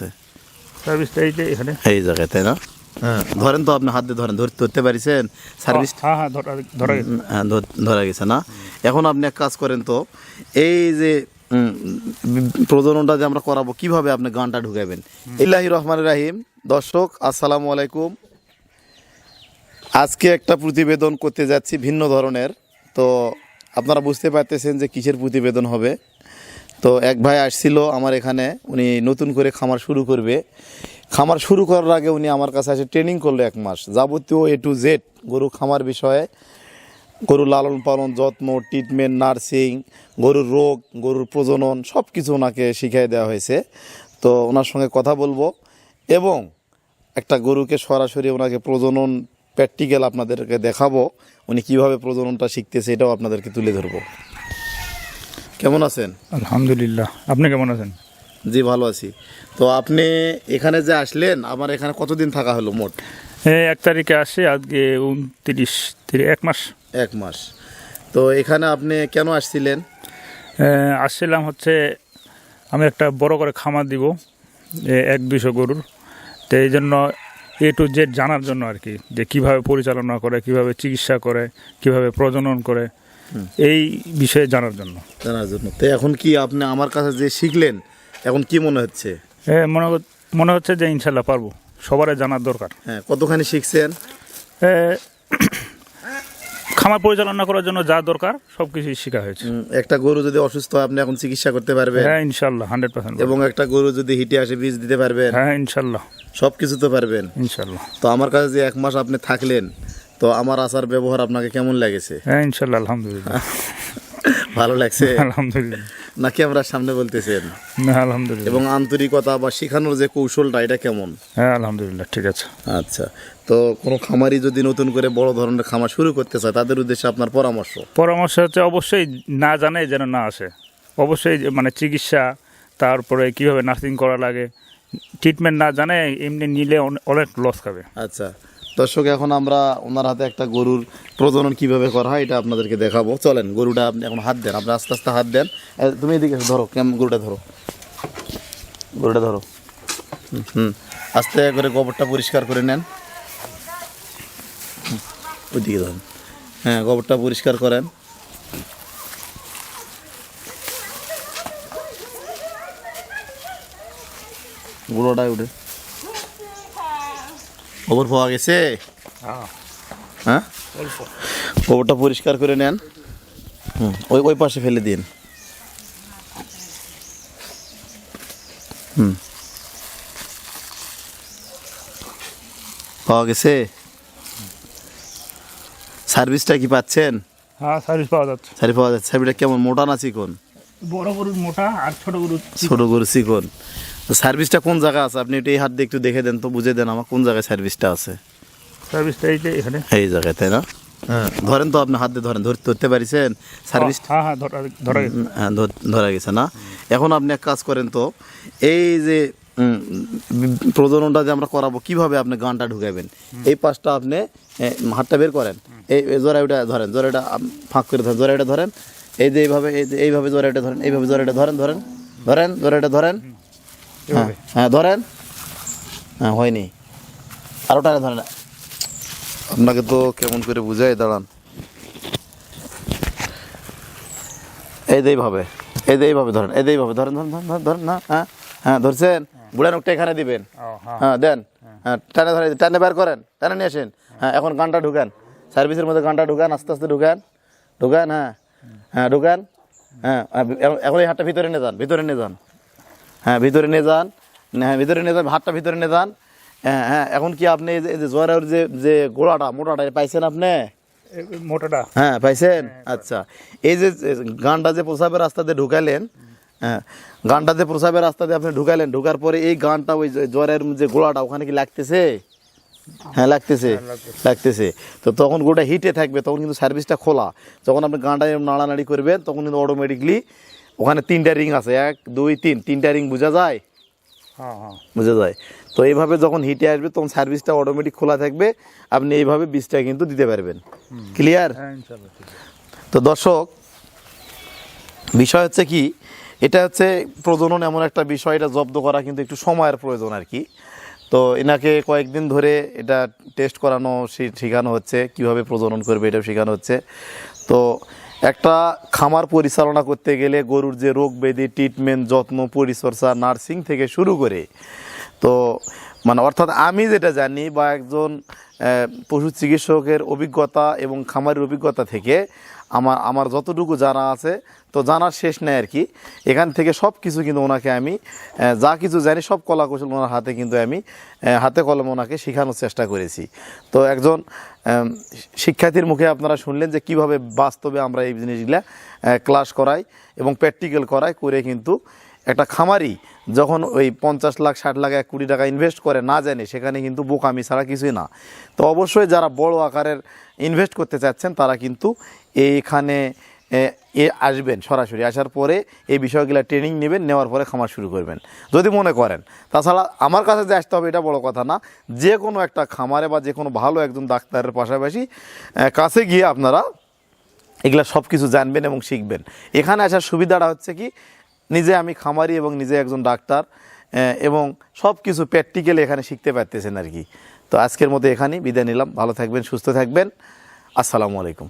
আছে। সার্ভিসটা এই যে এখানে। এই জায়গায় তাই না? হ্যাঁ। ধরেন তো আপনি হাত দিয়ে ধরেন ধরতে ধরতে পারিছেন সার্ভিস হ্যাঁ হ্যাঁ ধরা ধরা গেছে। হ্যাঁ, ধরা গেছে না? এখন আপনি এক কাজ করেন তো এই যে প্রজননটা যে আমরা করাবো কীভাবে আপনি গানটা ঢুকাবেন? ইল্লাহি রহমান রাহিম। দর্শক আসসালামু আলাইকুম। আজকে একটা প্রতিবেদন করতে যাচ্ছি ভিন্ন ধরনের। তো আপনারা বুঝতে পারতেছেন যে কিসের প্রতিবেদন হবে। তো এক ভাই আসছিল আমার এখানে, উনি নতুন করে খামার শুরু করবে। খামার শুরু করার আগে উনি আমার কাছে এসে ট্রেনিং করল এক মাস। যাবতীয় এ টু জেড গরু খামার বিষয়ে। গরুর লালন পালন, যত্ন ট্রিটমেন্ট নার্সিং গরুর রোগ, গরুর প্রজনন সব কিছু ওনাকে শিখিয়ে দেওয়া হয়েছে। তো ওনার সঙ্গে কথা বলব। এবং একটা গরুকে সরাসরি ওনাকে প্রজনন প্র্যাকটিক্যাল আপনাদেরকে দেখাবো। উনি কীভাবে প্রজননটা শিখতেছে, এটাও আপনাদেরকে তুলে ধরবো। কেমন আছেন? আলহামদুলিল্লাহ। আপনি কেমন আছেন? জি ভালো আছি। তো আপনি এখানে যে আসলেন আমার এখানে কতদিন থাকা হলো মোট? হ্যাঁ এক তারিখে আসে আজকে উনত্রিশ তিরিশ এক মাস। এক মাস। তো এখানে আপনি কেন আসছিলেন? আসছিলাম হচ্ছে আমি একটা বড় করে খামার দিব এক দুইশো গরুর। তো এই জন্য এ টু জেড জানার জন্য আর কি যে কীভাবে পরিচালনা করে কীভাবে চিকিৎসা করে কীভাবে প্রজনন করে। এই বিষয়ে জানার জন্য। জানার জন্য। তো এখন কি আপনি আমার কাছে যে শিখলেন এখন কি মনে হচ্ছে? হ্যাঁ মনে মনে হচ্ছে যে ইনশাল্লাহ পারব। সবারই জানার দরকার। হ্যাঁ কতখানি শিখছেন? এ, খামার পরিচালনা করার জন্য যা দরকার সব কিছুই শেখা হয়েছে। একটা গরু যদি অসুস্থ হয় আপনি এখন চিকিৎসা করতে পারবেন। হ্যাঁ ইনশাল্লাহ হান্ড্রেড পার্সেন্ট এবং একটা গরু যদি হিটে আসে বীজ দিতে পারবেন। হ্যাঁ ইনশাল্লাহ। সব কিছু তো পারবেন। ইনশাল্লাহ। তো আমার কাছে যে এক মাস আপনি থাকলেন তো আমার আচার ব্যবহার আপনাকে কেমন লেগেছে? হ্যাঁ ইনশাল্লাহ আলহামদুলিল্লাহ। ভালো লাগছে? আলহামদুলিল্লাহ। নাকি আমরা সামনে বলতেছেন না আলহামদুলিল্লাহ। এবং আন্তরিকতা বা শেখানোর যে কৌশলটা এটা কেমন? হ্যাঁ আলহামদুলিল্লাহ ঠিক আছে। আচ্ছা তো কোনো খামারি যদি নতুন করে বড় ধরনের খামার শুরু করতে চায় তাদের উদ্দেশ্যে আপনার পরামর্শ? পরামর্শ হচ্ছে অবশ্যই না জানে যেন না আসে। অবশ্যই মানে চিকিৎসা তারপরে কীভাবে নার্সিং করা লাগে ট্রিটমেন্ট না জানে এমনি নিলে অনে- অনেক লস খাবে। আচ্ছা দর্শক এখন আমরা ওনার হাতে একটা গরুর প্রজনন কীভাবে করা হয় এটা আপনাদেরকে দেখাবো। চলেন গরুটা আপনি এখন হাত দেন আপনি আস্তে আস্তে হাত দেন। তুমি এদিকে ধরো কেমন গরুটা ধরো। গরুটা ধরো। হুম, আস্তে করে গোবরটা পরিষ্কার করে নেন। ওইদিকে ধরেন। হ্যাঁ গোবরটা পরিষ্কার করেন। গুঁড়োটাই উঠে। গোবর পাওয়া গেছে? হ্যাঁ। গোবরটা পরিষ্কার করে নেন। হুম ওই ওই পাশে ফেলে দিন। হুম। পাওয়া গেছে? সার্ভিসটা কি পাচ্ছেন? হ্যাঁ সার্ভিস পাওয়া যাচ্ছে। সার্ভিস পাওয়া যাচ্ছে। সার্ভিসটা কেমন? মোটা না চিকন? বড় গরুর মোটা আর ছোট গরুর ছোট গরু চিকন। সার্ভিসটা কোন জায়গা আছে? আপনি এই হাত দিয়ে একটু দেখে দেন তো বুঝে দেন আমার কোন জায়গায় সার্ভিসটা আছে। সার্ভিসটা এই যে এখানে। এই জায়গায় তাই না? হ্যাঁ। ধরেন তো আপনি হাত দিয়ে ধরেন ধরতে ধরতে পারিছেন সার্ভিস হ্যাঁ হ্যাঁ ধরা ধরা গেছে। হ্যাঁ, ধরা গেছে না? এখন আপনি এক কাজ করেন তো এই যে প্রজননটা যে আমরা করাবো কীভাবে আপনি গানটা ঢুকাবেন? এই পাশটা আপনি হাতটা বের করেন। এই জোড়াইটা ধরেন আম- ফাঁক করে ধরেন জোড়াইটা ধরেন। এই যে এইভাবে এই যে এইভাবে জোড়াইটা ধরেন এইভাবে জোড়াইটা ধরেন ধরেন ধরেন জোড়াইটা ধরেন। হ্যাঁ হ্যাঁ ধরেন। হ্যাঁ হয়নি। আরও টানে ধরেন। আপনাকে তো কেমন করে বুঝাই দাঁড়ান। এই যে এইভাবে এই যে এইভাবে ধরেন এই যে এইভাবে। ধরেন ধরেন ধরেন ধরেন না হ্যাঁ হ্যাঁ ধরছেন? বুড়া নোকটা এখানে দিবেন। হ্যাঁ। হ্যাঁ দেন। হ্যাঁ। টানে ধরে টানে বের করেন টানে নিয়ে আসেন। হ্যাঁ এখন গানটা ঢুকান। সার্ভিসের মধ্যে গানটা ঢুকান আস্তে আস্তে ঢুকান। ঢুকান হ্যাঁ। হ্যাঁ ঢুকান। হ্যাঁ এখন- এখন এই হাতটা ভিতরে নিয়ে যান ভিতরে নিয়ে যান। হ্যাঁ ভিতরে নিয়ে যান। হ্যাঁ ভিতরে নিয়ে যান হাতটা ভিতরে নিয়ে যান। হ্যাঁ হ্যাঁ এখন কি আপনি যে- এই যে যে গোড়াটা মোটাটা পাইছেন আপনি? মোটাটা। হ্যাঁ পাইছেন? আচ্ছা। এই যে গানটা যে প্রসাবের রাস্তা দিয়ে ঢুকালেন হ্যাঁ গানটা যে প্রসাবের রাস্তা দিয়ে আপনি ঢুকালেন ঢুকার পরে এই গানটা ওই যে জ্বরের যে গোড়াটা ওখানে কি লাগতেছে? হ্যাঁ লাগতেছে লাগতেছে। তো তখন গোটা হিটে থাকবে তখন কিন্তু সার্ভিসটা খোলা। যখন আপনি গানটা নাড়ানাড়ি করবেন তখন কিন্তু অটোমেটিকলি ওখানে তিনটা রিং আছে এক দুই তিন তিনটা রিং বোঝা যায়? হ্যাঁ হ্যাঁ। বোঝা যায়। তো এইভাবে যখন হিটে আসবে তখন সার্ভিসটা অটোমেটিক খোলা থাকবে আপনি এইভাবে বীজটা কিন্তু দিতে পারবেন। ক্লিয়ার হ্যাঁ। তো দর্শক বিষয় হচ্ছে কি এটা হচ্ছে প্রজনন এমন একটা বিষয় এটা জব্দ করা কিন্তু একটু সময়ের প্রয়োজন আর কি। তো এনাকে কয়েকদিন ধরে এটা টেস্ট করানো শেখানো হচ্ছে কীভাবে প্রজনন করবে এটাও শেখানো হচ্ছে। তো একটা খামার পরিচালনা করতে গেলে গরুর যে রোগ ব্যাধি ট্রিটমেন্ট যত্ন, পরিচর্যা নার্সিং থেকে শুরু করে, তো মানে অর্থাৎ আমি যেটা জানি বা একজন পশু চিকিৎসকের অভিজ্ঞতা এবং খামারের অভিজ্ঞতা থেকে আমার আমার যতটুকু জানা আছে, তো জানার শেষ নেই আর কি। এখান থেকে সব কিছু কিন্তু ওনাকে আমি যা কিছু জানি, সব কলা কৌশল ওনার হাতে কিন্তু আমি হাতে কলম ওনাকে শেখানোর চেষ্টা করেছি। তো একজন শিক্ষার্থীর মুখে আপনারা শুনলেন যে কীভাবে বাস্তবে আমরা এই জিনিসগুলা ক্লাস করাই এবং প্র্যাকটিক্যাল করাই করে কিন্তু একটা খামারি যখন ওই পঞ্চাশ লাখ ষাট লাখ এক কোটি টাকা ইনভেস্ট করে না জানে সেখানে কিন্তু বোকামি ছাড়া কিছুই না। তো অবশ্যই যারা বড় আকারের ইনভেস্ট করতে চাচ্ছেন তারা কিন্তু এইখানে এ, আসবেন সরাসরি। আসার পরে এই বিষয়গুলো ট্রেনিং নেবেন নেওয়ার পরে খামার শুরু করবেন। যদি মনে করেন। তাছাড়া আমার কাছে যে আসতে হবে এটা বড় কথা না। যে কোনো একটা খামারে বা যে কোনো ভালো একজন ডাক্তারের পাশাপাশি কাছে গিয়ে আপনারা এগুলা সব কিছু জানবেন এবং শিখবেন। এখানে আসার সুবিধাটা হচ্ছে কি নিজে আমি খামারি এবং নিজে একজন ডাক্তার এবং সব কিছু প্র্যাকটিক্যাল এখানে শিখতে পারতেছেন আর কি। তো আজকের মতো এখানেই বিদায় নিলাম। ভালো থাকবেন, সুস্থ থাকবেন। আসসালামু আলাইকুম।